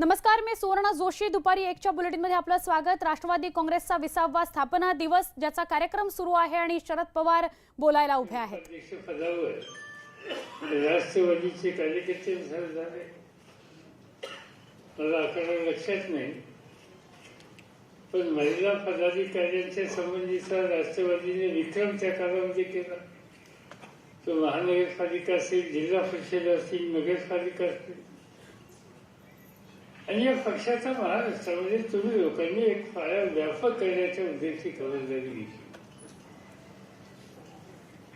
नमस्कार मी सुवर्णा जोशी. दुपारी एकच्या बुलेटिनमध्ये आपलं स्वागत. राष्ट्रवादी काँग्रेसचा विसावा स्थापना दिवस ज्याचा कार्यक्रम सुरू आहे आणि शरद पवार बोलायला उभे आहेत. राष्ट्रवादीचे कार्यकर्ते मला आकडा लक्षात नाही. पण महिला पदाधिकाऱ्यांच्या संबंधीचा राष्ट्रवादीने विक्रम त्या काळामध्ये केला. तो महानगरपालिका असेल जिल्हा परिषद असतील नगरपालिका असतील आणि या पक्षाचा महाराष्ट्रामध्ये तुम्ही लोकांनी एक फार व्यापक करण्याच्या उद्देशी खबरदारी घेतली.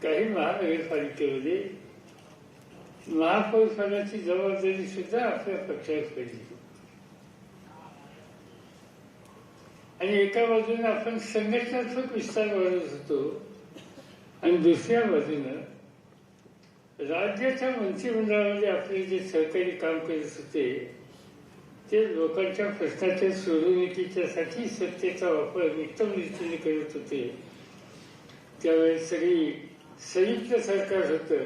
काही महानगरपालिकेमध्ये महापौर पदाची जबाबदारी सुद्धा आपल्या पक्षावर पडली. आणि एका बाजूने आपण संघटनात्मक विस्तार वाढवत होतो आणि दुसऱ्या बाजूनं राज्याच्या मंत्रिमंडळामध्ये आपले जे सहकारी काम करत होते ते लोकांच्या प्रश्नाच्या सोडवणुकीच्यासाठी सत्तेचा वापर उत्तम रीतीने करत होते. त्यावेळेस सगळी संयुक्त सरकार होतं.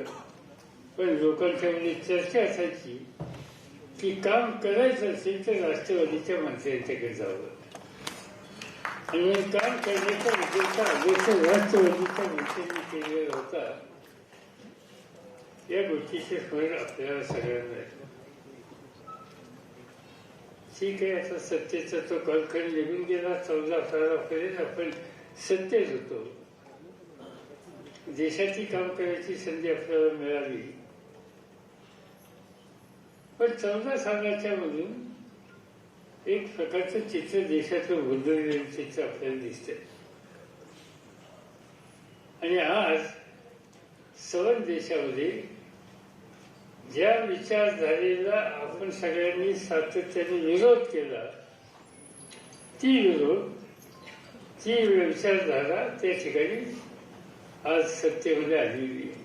पण लोकांच्या मध्ये चर्चा असायची की काम करायचं असेल तर राष्ट्रवादीच्या माणसांच्याकडे जावं. आणि काम करण्याचा उद्देश आदेश राष्ट्रवादीच्या माणसांनी केलेला होता. या गोष्टीचे स्मरण आपल्याला सगळ्यांना ठीक आहे असं सत्तेचा तो कालखंड निघून गेला चौदा अठरापर्यंत आपण सत्तेत होतो. देशाची काम करायची संधी आपल्याला मिळाली. पण चौदा सालाच्या मधून एक प्रकारचं चित्र देशाचं बदललेलं चित्र आपल्याला दिसत आणि आज सवन देशामध्ये ज्या विचारधारेला आपण सगळ्यांनी सातत्याने विरोध केला ती विरोध ती विचारधारा त्या ठिकाणी आज सत्तेमध्ये आलेली आहे.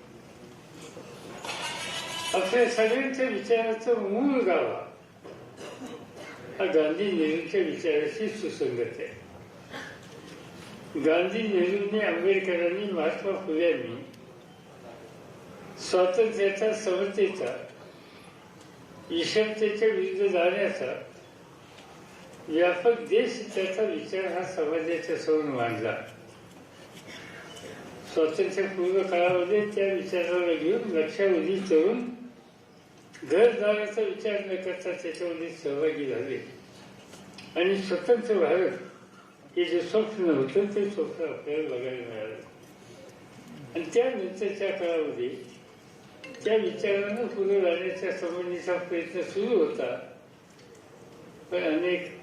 आपल्या सगळ्यांच्या विचाराचं मूळ गावा हा गांधी नेहरूच्या विचाराशी सुसंगत आहे. गांधी नेहरूंनी आंबेडकरांनी महात्मा फुल्यांनी स्वातंत्र्याचा समतेचा ईश्वरतेच्या विरुद्ध जाण्याचा व्यापक देश त्याचा विचार हा समाजाच्या समोर मांडला. स्वातंत्र्यपूर्व काळामध्ये त्या विचाराला घेऊन लक्षावधी तरुण जाण्याचा विचार न करता त्याच्यामध्ये सहभागी झाले. आणि स्वतंत्र भारत हे जे स्वप्न होतं ते स्वप्न आपल्याला बघायला मिळालं. आणि त्यानंतरच्या काळामध्ये त्या विचारानं पुढे राहण्याच्या संबंधीचा प्रयत्न सुरू होता. पण अनेक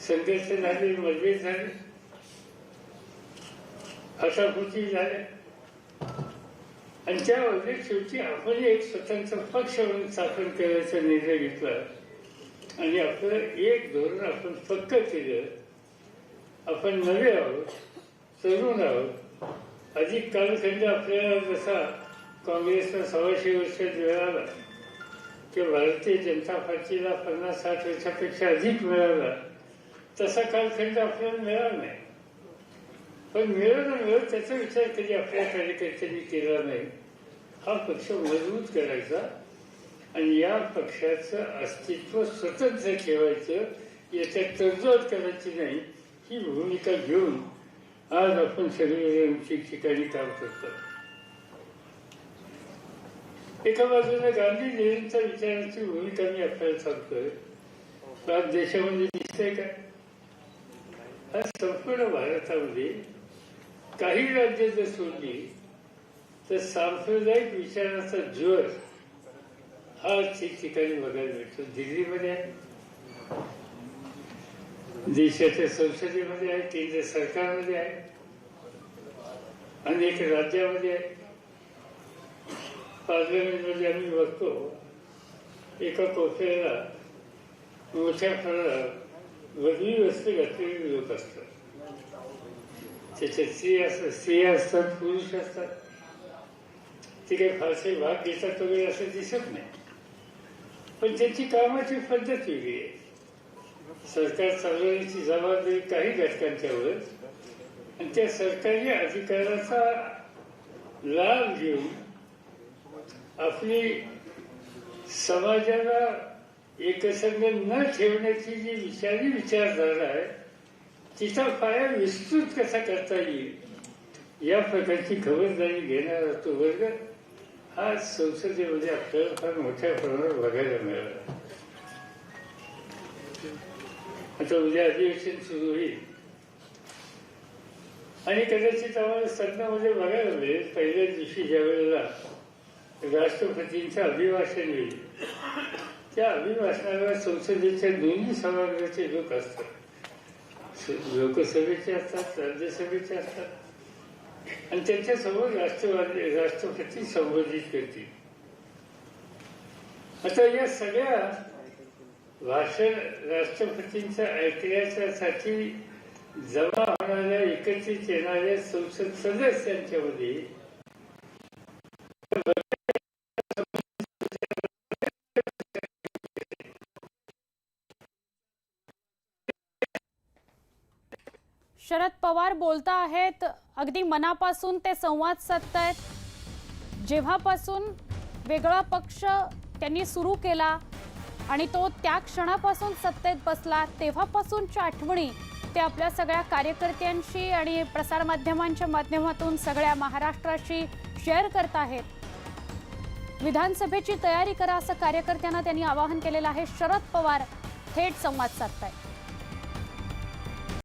संघर्ष झाले मतभेद झाले. हसापुची झाल्या आणि त्यामध्ये शेवटी आपण एक स्वतंत्र पक्ष म्हणून स्थापन करायचा निर्णय घेतला. आणि आपलं एक धोरण आपण पक्क केलं. आपण नवे आहोत तरुण आहोत. अधिक कालखंड आपल्याला जसा काँग्रेसला सव्वाशे वर्ष मिळाला किंवा भारतीय जनता पार्टीला पन्नास साठ वर्षापेक्षा अधिक मिळाला. तसा कालखंड आपल्याला मिळाला नाही. पण मिळवणं मिळत त्याचा विचार कधी आपल्या कार्यकर्त्यांनी केला नाही. हा पक्ष मजबूत करायचा आणि या पक्षाचं अस्तित्व स्वतंत्र ठेवायचं याच्यात तडजोड करायची नाही ही भूमिका घेऊन आज आपण सगळे ठिकठिकाणी काम करतो. एका बाजूने गांधी विचारांची भूमिका मी आपल्याला सांगतोय. आज देशामध्ये दिसतंय का? आज संपूर्ण भारतामध्ये काही राज्य जर सोडली तर सांप्रदायिक विचारांचा ज्वर हा ठिकठिकाणी बघायला मिळतो दिल्लीमध्ये आहे. देशाच्या संसदेमध्ये आहे. केंद्र सरकारमध्ये आहे. अनेक राज्यामध्ये आहे. पार्लमेंटमध्ये म्हणजे आम्ही बघतो एका कोपऱ्याला मोठ्या फळात वेगळी वस्तू घातलेली लोक असतात. त्याच्यात स्त्रिया असतात स्त्रिया असतात पुरुष असतात. ते काही फारसे भाग घेतात वगैरे असं दिसत नाही. पण त्याची कामाची पद्धत वेगळी आहे. सरकार चालवण्याची जबाबदारी काही घटकांच्यावर आणि त्या सरकारी अधिकाराचा लाभ घेऊन आपली समाजाला एकसंघ न ठेवण्याची जी विचारी विचारधारा आहे तिचा पाया विस्तृत कसा करता येईल? या प्रकारची खबरदारी घेणारा तो वर्ग हा संसदेमध्ये आपल्याला फार मोठ्या प्रमाणात बघायला मिळाला. आता उद्या अधिवेशन सुरू होईल. आणि कदाचित आम्हाला सदनामध्ये बघायला मिळेल. पहिल्या दिवशी ज्या वेळेला राष्ट्रपतींच्या अभिभाषण. येईल त्या अभिभाषणाला संसदेच्या दोन्ही सभागृहाचे लोक असतात. लोकसभेचे असतात राज्यसभेचे असतात. आणि त्यांच्यासमोर राष्ट्रवादी राष्ट्रपती संबोधित करतील. आता या सगळ्या भाषण राष्ट्रपतींच्या ऐकण्यासाठी जमा होणाऱ्या एकत्रित येणाऱ्या संसद सदस्यांच्यामध्ये शरद पवार बोलता आहेत. अगदी मनापासून ते संवाद साधतायत. जेव्हापासून वेगळा पक्ष त्यांनी सुरू केला आणि तो त्या क्षणापासून सत्तेत बसला तेव्हापासूनच्या आठवणी ते आपल्या सगळ्या कार्यकर्त्यांशी आणि प्रसारमाध्यमांच्या माध्यमातून सगळ्या महाराष्ट्राशी शेअर करत आहेत. विधानसभेची तयारी करा असं कार्यकर्त्यांना त्यांनी आवाहन केलेलं आहे. शरद पवार थेट संवाद साधतायत.